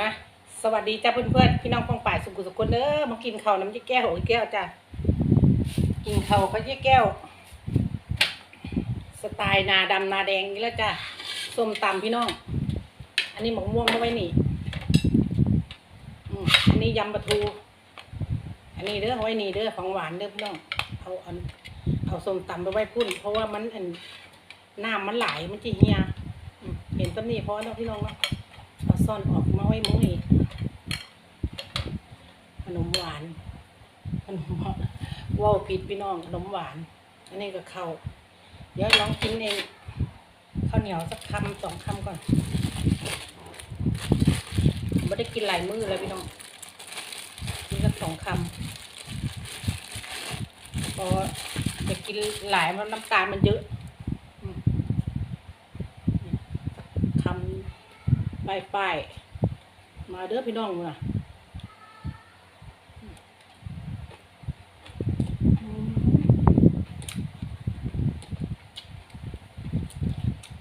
มาสวัสดีจ้าเพื่อนๆพี่น้องฟองป่ายสุขุสุขคนเด้อมากินข้าวน้ำยี่แก้วอีกแก้วจ้ะกินข้าวก็ยี่แก้ว สไตล์นาดำนาแดงนี่แล้วจ้ะส้มตำพี่น้อง อันนี้หมกม่วงเอาไว้นี่อันนี้ยำปลาทู อันนี้เด้อเอาไว้นี่เด้อของหวานเด้อพี่น้องเอาเอาเอาส้มตำไปไว้พุ่น เพราะว่ามันอันน้ำมันไหลมันจะเฮียเห็นต้นนี้เพราะว่าเนาะพี่น้องเนาะ ซ่อนออกมาไว้มุ้งนี่ขนมหวานขนมว่าวผิดพี่น้องขนมหวาน อันนี้ก็ข้าวเดี๋ยวลองกินเองข้าวเหนียวสักคำสองคำก่อนไม่ได้กินหลายมื้อเลยพี่น้องกินสักสองคำพราะจะกินหลายมันน้ำตาลมันเยอะอืมคำ ป้ายป้ายมาเด้อพี่น้องมาอืม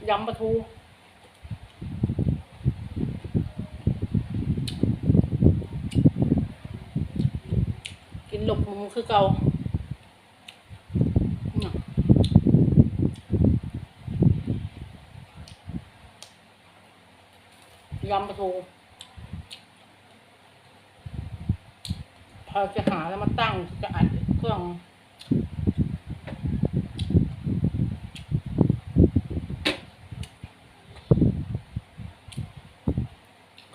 ยำปลาทูกินหลบมุมคือเก่าน่ะยำปลาทูพอจะหาแล้วมาตั้งจะอัดเครื่อง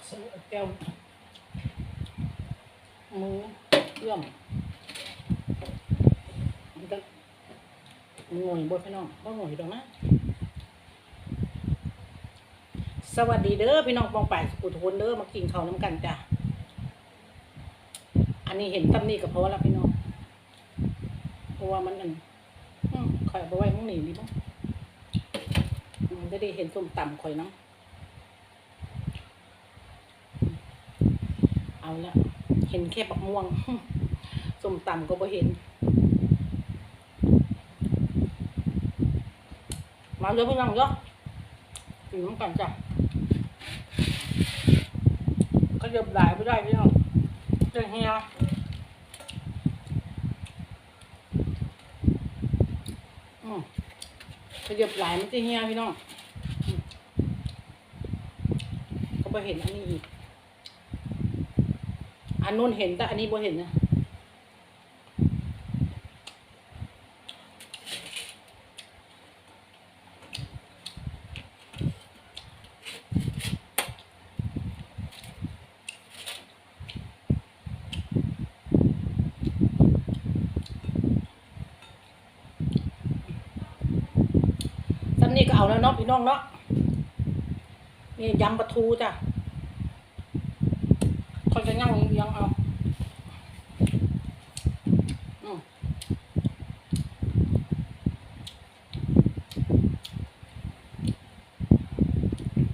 ใส่แก้วหมูเยื่อมมันจะงอยบดพี่น้องก็งอยดอกนะ สวัสดีเด้อพี่น้องปองป่ายสกุทุนเด้อมากินข้าวน้ำกันจ้ะ อันนี้เห็นตำนี่กับเพราะว่าละพี่น้อง เพราะว่ามันอันข่อยเอาไปไว้มึงหนีดีมั้งอืมจะได้เห็นส้มตำข่อยน้ำเอาละเห็นแค่ปักม่วงส้มตำก็บ่เห็น มาเยอะพี่น้องเยอะ ถึงน้ำกันจ้ะก็เยบหลายไม่ได้พี่น้องจะเฮียอืมขยับหลายมันจะเฮียพี่น้องก็ไปเห็นอันนี้อีกอันนู้นเห็นแต่อันนี้บ่เห็นนะซ้ำนี่ก็เอา แล้วเนาะพี่น้องเนาะนี่ยำปลาทูจ้ะเขาจะย่างยังเอาอ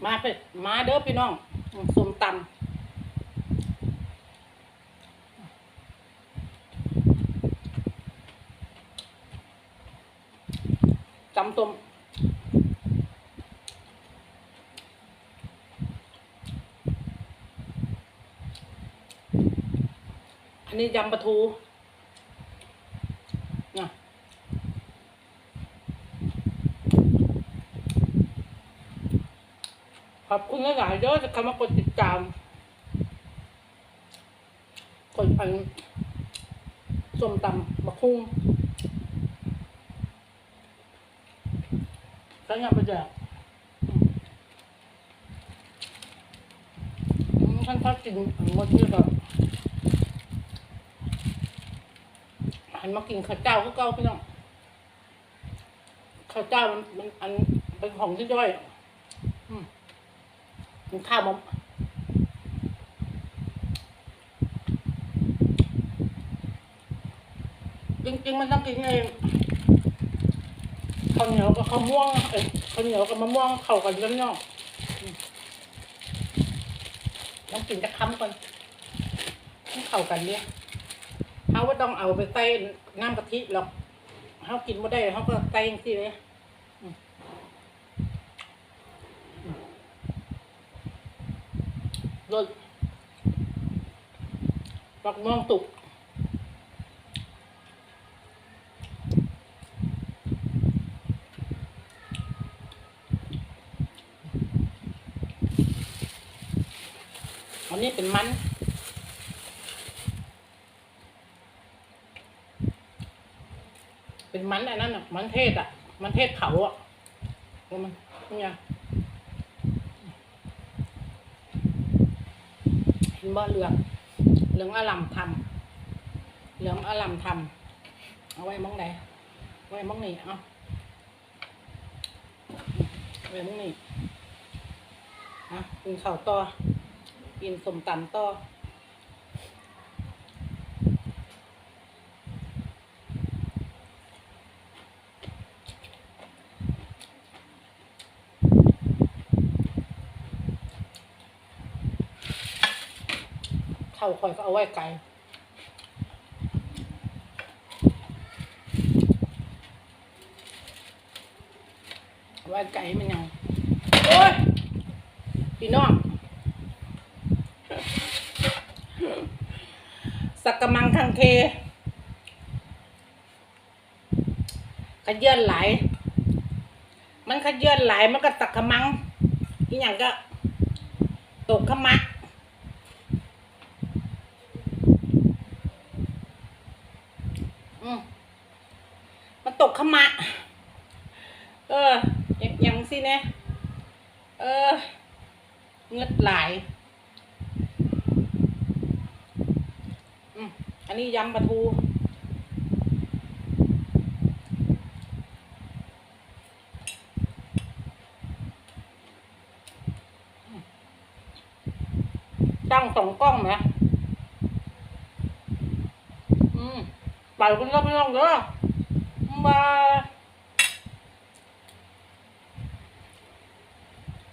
มาไปมาเด้อพี่น้องส้มตำตำส้ม อันนี้ยำปลาทูนะขอบคุณหลายๆเด้อจะคำว่ากดติดตาม กดอันส้มตำมะคุ้งแล้วยังไปแจกอืมท่านชอบกินอันหมดที่แบบ หันมากินข้าวเจ้าก็เก้าพี่น้องข้าวเจ้ามันมันอันเป็นของที่ย่อยอืมันข้าวมันจริงๆมันต้องกินเองข้าวเหนียวกับข้าวม่วงเอ้ยข้าวเหนียวกับมะม่วงเข้ากันแล้วเนาะอืมต้องกินจะค้ำก่อนต้องเข้ากันเนี่ย เขาว่าต้องเอาไปใส่น้ำกะทิหรอกเขากินไม่ได้เขาก็ใส่สิเลยรสบักม่วงตุกอันนี้เป็นมัน มันอันนั้นอะ มันเทศอะ มันเทศเผาอะแล้วมันนี่ไงเห็นบ่เหลือง เหลืองอลัมทำเหลืองอลัมทำเอาไว้มองไหนไว้มองนี่เอาไว้มองนี่นะกินข้าวต่อกินสมตำต่อ คอยก็เอาไว้ไกลเอาไว้ไกลมันยังโอ้ยพี่น้องสักกะมังคังเคขยื่นไหล มันขยื่นไหลมันก็สักกะมังอีหยังก็ตกขมัก อืมมันตก ขมะ เออยังยังสิเนี่ยเออ เงือดไหลายอันนี้ยำปลาทูตั้งสองกล้องนะ อืมไปคุณก็ไม่ต้องเด้อ บาย